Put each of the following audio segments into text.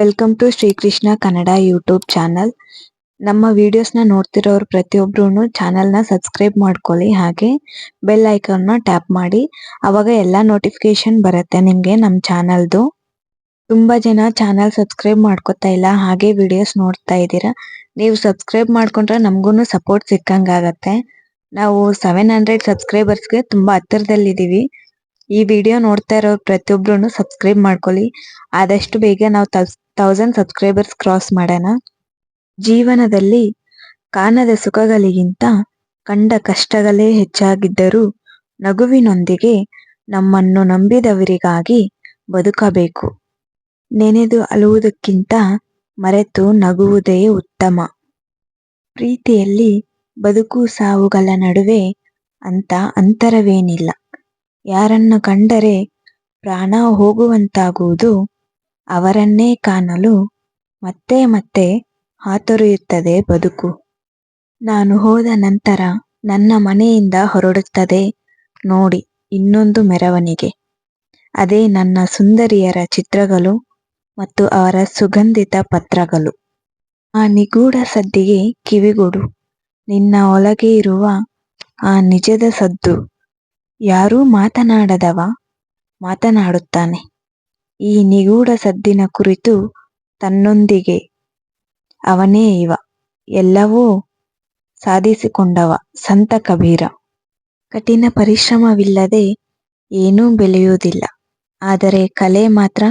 Welcome to Srikrishna Kannada YouTube channel ನಮ್ಮ ವಿಡಿಯೋಸ್ನ ನೋಡ್ತಿರೋರು ಪ್ರತಿಯೊಬ್ರು ಚಾನಲ್ನ ಸಬ್ಸ್ಕ್ರೈಬ್ ಮಾಡ್ಕೊಳ್ಳಿ. ಹಾಗೆ ಬೆಲ್ ಐಕನ್ನ ಟ್ಯಾಪ್ ಮಾಡಿ. ಅವಾಗ ಎಲ್ಲ ನೋಟಿಫಿಕೇಶನ್ ಬರುತ್ತೆ ನಿಮಗೆ ನಮ್ಮ ಚಾನಲ್ದು ತುಂಬ ಜನ ಚಾನಲ್ ಸಬ್ಸ್ಕ್ರೈಬ್ ಮಾಡ್ಕೊತಾ ಇಲ್ಲ. ಹಾಗೆ ವಿಡಿಯೋಸ್ ನೋಡ್ತಾ ಇದ್ದೀರಾ. ನೀವು ಸಬ್ಸ್ಕ್ರೈಬ್ ಮಾಡ್ಕೊಂಡ್ರೆ ನಮಗೂ ಸಪೋರ್ಟ್ ಸಿಕ್ಕಂಗಾಗತ್ತೆ. ನಾವು ಸೆವೆನ್ ಹಂಡ್ರೆಡ್ ಸಬ್ಸ್ಕ್ರೈಬರ್ಸ್ಗೆ ತುಂಬ ಹತ್ತಿರದಲ್ಲಿದ್ದೀವಿ. ಈ ವಿಡಿಯೋ ನೋಡ್ತಾ ಇರೋ ಪ್ರತಿಯೊಬ್ರು ಸಬ್ಸ್ಕ್ರೈಬ್ ಮಾಡ್ಕೊಳ್ಳಿ. ಆದಷ್ಟು ಬೇಗ ನಾವು ತೌಸಂಡ್ ಸಬ್ಸ್ಕ್ರೈಬರ್ಸ್ ಕ್ರಾಸ್ ಮಾಡೋಣ. ಜೀವನದಲ್ಲಿ ಕಾಣದ ಸುಖಗಳಿಗಿಂತ ಕಂಡ ಕಷ್ಟಗಳೇ ಹೆಚ್ಚಾಗಿದ್ದರೂ ನಗುವಿನೊಂದಿಗೆ ನಮ್ಮನ್ನು ನಂಬಿದವರಿಗಾಗಿ ಬದುಕಬೇಕು. ನೆನೆದು ಅಳುವುದಕ್ಕಿಂತ ಮರೆತು ನಗುವುದೇ ಉತ್ತಮ. ಪ್ರೀತಿಯಲ್ಲಿ ಬದುಕು ಸಾವುಗಳ ನಡುವೆ ಅಂತ ಅಂತರವೇನಿಲ್ಲ. ಯಾರನ್ನು ಕಂಡರೆ ಪ್ರಾಣ ಹೋಗುವಂತಾಗುವುದು ಅವರನ್ನೇ ಕಾಣಲು ಮತ್ತೆ ಮತ್ತೆ ಹಾತೊರೆಯುತ್ತದೆ ಬದುಕು. ನಾನು ಹೋದ ನಂತರ ನನ್ನ ಮನೆಯಿಂದ ಹೊರಡುತ್ತದೆ. ನೋಡಿ, ಇನ್ನೊಂದು ಮೆರವಣಿಗೆ. ಅದೇ ನನ್ನ ಸುಂದರಿಯರ ಚಿತ್ರಗಳು ಮತ್ತು ಅವರ ಸುಗಂಧಿತ ಪತ್ರಗಳು. ಆ ನಿಗೂಢ ಸದ್ದಿಗೆ ಕಿವಿಗೊಡು. ನಿನ್ನ ಒಳಗೆ ಇರುವ ಆ ನಿಜದ ಸದ್ದು. ಯಾರೂ ಮಾತನಾಡದವ ಮಾತನಾಡುತ್ತಾನೆ. ಈ ನಿಗೂಢ ಸದ್ದಿನ ಕುರಿತು ತನ್ನೊಂದಿಗೆ ಅವನೇ ಇವ. ಎಲ್ಲವೂ ಸಾಧಿಸಿಕೊಂಡವ ಸಂತ ಕಬೀರ. ಕಠಿಣ ಪರಿಶ್ರಮವಿಲ್ಲದೆ ಏನೂ ಬೆಳೆಯುವುದಿಲ್ಲ. ಆದರೆ ಕಲೆ ಮಾತ್ರ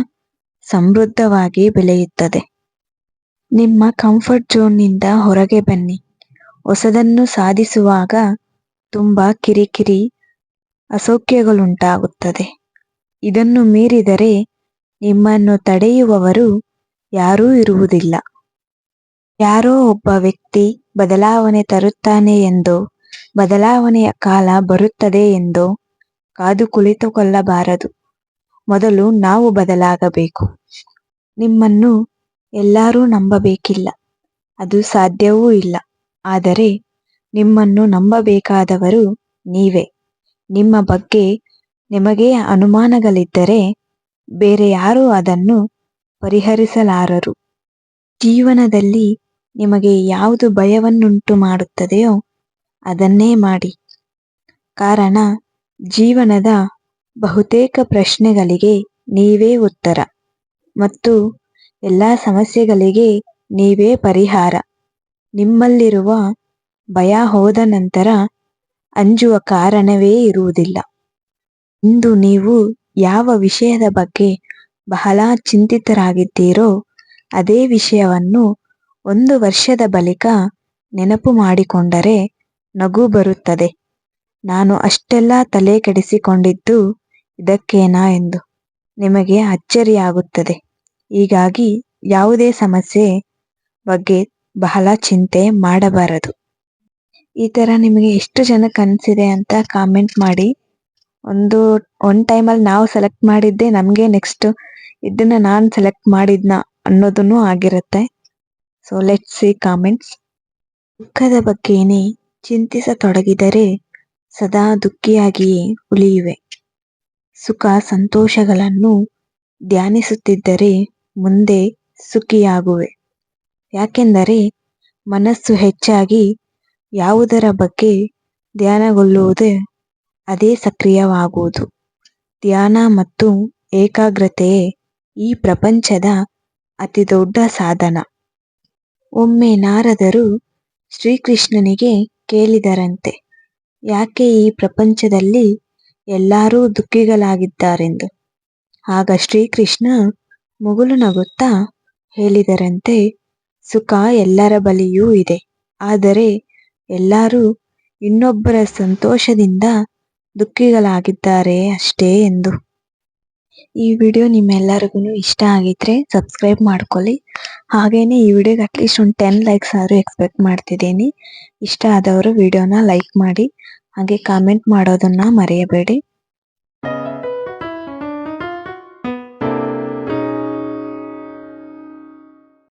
ಸಮೃದ್ಧವಾಗಿ ಬೆಳೆಯುತ್ತದೆ. ನಿಮ್ಮ ಕಂಫರ್ಟ್ ಝೋನ್ನಿಂದ ಹೊರಗೆ ಬನ್ನಿ. ಹೊಸದನ್ನು ಸಾಧಿಸುವಾಗ ತುಂಬ ಕಿರಿಕಿರಿ ಅಸೌಖ್ಯಗಳುಂಟಾಗುತ್ತದೆ. ಇದನ್ನು ಮೀರಿದರೆ ನಿಮ್ಮನ್ನು ತಡೆಯುವವರು ಯಾರೂ ಇರುವುದಿಲ್ಲ. ಯಾರೋ ಒಬ್ಬ ವ್ಯಕ್ತಿ ಬದಲಾವಣೆ ತರುತ್ತಾನೆ ಎಂದೋ, ಬದಲಾವಣೆಯ ಕಾಲ ಬರುತ್ತದೆ ಎಂದು ಕಾದು ಕುಳಿತುಕೊಳ್ಳಬಾರದು. ಮೊದಲು ನಾವು ಬದಲಾಗಬೇಕು. ನಿಮ್ಮನ್ನು ಎಲ್ಲರೂ ನಂಬಬೇಕಿಲ್ಲ. ಅದು ಸಾಧ್ಯವೂ ಇಲ್ಲ. ಆದರೆ ನಿಮ್ಮನ್ನು ನಂಬಬೇಕಾದವರು ನೀವೇ. ನಿಮ್ಮ ಬಗ್ಗೆ ನಿಮಗೇ ಅನುಮಾನಗಳಿದ್ದರೆ ಬೇರೆ ಯಾರೂ ಅದನ್ನು ಪರಿಹರಿಸಲಾರರು. ಜೀವನದಲ್ಲಿ ನಿಮಗೆ ಯಾವುದು ಭಯವನ್ನುಂಟು ಮಾಡುತ್ತದೆಯೋ ಅದನ್ನೇ ಮಾಡಿ. ಕಾರಣ, ಜೀವನದ ಬಹುತೇಕ ಪ್ರಶ್ನೆಗಳಿಗೆ ನೀವೇ ಉತ್ತರ ಮತ್ತು ಎಲ್ಲ ಸಮಸ್ಯೆಗಳಿಗೆ ನೀವೇ ಪರಿಹಾರ. ನಿಮ್ಮಲ್ಲಿರುವ ಭಯ ಹೋದ ನಂತರ ಅಂಜುವ ಕಾರಣವೇ ಇರುವುದಿಲ್ಲ. ಇಂದು ನೀವು ಯಾವ ವಿಷಯದ ಬಗ್ಗೆ ಬಹಳ ಚಿಂತಿತರಾಗಿದ್ದೀರೋ, ಅದೇ ವಿಷಯವನ್ನು ಒಂದು ವರ್ಷದ ಬಳಿಕ ನೆನಪು ಮಾಡಿಕೊಂಡರೆ ನಗು ಬರುತ್ತದೆ. ನಾನು ಅಷ್ಟೆಲ್ಲ ತಲೆ ಕೆಡಿಸಿಕೊಂಡಿದ್ದು ಇದಕ್ಕೇನಾ ಎಂದು ನಿಮಗೆ ಅಚ್ಚರಿಯಾಗುತ್ತದೆ. ಹೀಗಾಗಿ ಯಾವುದೇ ಸಮಸ್ಯೆ ಬಗ್ಗೆ ಬಹಳ ಚಿಂತೆ ಮಾಡಬಾರದು. ಈ ತರ ನಿಮಗೆ ಎಷ್ಟು ಜನಕ್ಕೆ ಅನಿಸಿದೆ ಅಂತ ಕಾಮೆಂಟ್ ಮಾಡಿ. ಒಂದು ಒನ್ ಟೈಮಲ್ಲಿ ನಾವು ಸೆಲೆಕ್ಟ್ ಮಾಡಿದ್ದೆ ನಮಗೆ ನೆಕ್ಸ್ಟ್ ಇದನ್ನ ನಾನು ಸೆಲೆಕ್ಟ್ ಮಾಡಿದ್ನ ಅನ್ನೋದನ್ನು ಆಗಿರುತ್ತೆ. ಸೊ ಲೆಟ್ ಸಿ ಕಾಮೆಂಟ್ಸ್ ದುಃಖದ ಚಿಂತಿಸ ಚಿಂತಿಸತೊಡಗಿದರೆ ಸದಾ ದುಃಖಿಯಾಗಿಯೇ ಉಳಿಯುವೆ. ಸುಖ ಸಂತೋಷಗಳನ್ನು ಧ್ಯಾನಿಸುತ್ತಿದ್ದರೆ ಮುಂದೆ ಸುಖಿಯಾಗುವೆ. ಯಾಕೆಂದರೆ ಮನಸ್ಸು ಹೆಚ್ಚಾಗಿ ಯಾವುದರ ಬಗ್ಗೆ ಧ್ಯಾನಗೊಳ್ಳುವುದೇ ಅದೇ ಸಕ್ರಿಯವಾಗುವುದು. ಧ್ಯಾನ ಮತ್ತು ಏಕಾಗ್ರತೆಯೇ ಈ ಪ್ರಪಂಚದ ಅತಿದೊಡ್ಡ ಸಾಧನ. ಒಮ್ಮೆ ನಾರದರು ಶ್ರೀಕೃಷ್ಣನಿಗೆ ಕೇಳಿದರಂತೆ, ಯಾಕೆ ಈ ಪ್ರಪಂಚದಲ್ಲಿ ಎಲ್ಲರೂ ದುಃಖಿಗಳಾಗಿದ್ದಾರೆಂದು? ಆಗ ಶ್ರೀಕೃಷ್ಣ ಮುಗುಲು ನಗುತ್ತಾ ಹೇಳಿದರಂತೆ, ಸುಖ ಎಲ್ಲರ ಬಳಿಯೂ ಇದೆ, ಆದರೆ ಎಲ್ಲರೂ ಇನ್ನೊಬ್ಬರ ಸಂತೋಷದಿಂದ ದುಃಖಿಗಳಾಗಿದ್ದಾರೆ ಅಷ್ಟೇ ಎಂದು. ಈ ವಿಡಿಯೋ ನಿಮ್ಮೆಲ್ಲರಿಗೂ ಇಷ್ಟ ಆಗಿದ್ರೆ ಸಬ್ಸ್ಕ್ರೈಬ್ ಮಾಡ್ಕೊಳ್ಳಿ. ಹಾಗೇನೆ ಈ ವಿಡಿಯೋಗೆ ಅಟ್ಲೀಸ್ಟ್ ಒಂದು ಟೆನ್ ಲೈಕ್ಸ್ ಆದರೂ ಎಕ್ಸ್ಪೆಕ್ಟ್ ಮಾಡ್ತಿದ್ದೀನಿ. ಇಷ್ಟ ಆದವರು ವಿಡಿಯೋನ ಲೈಕ್ ಮಾಡಿ, ಹಾಗೆ ಕಾಮೆಂಟ್ ಮಾಡೋದನ್ನ ಮರೆಯಬೇಡಿ.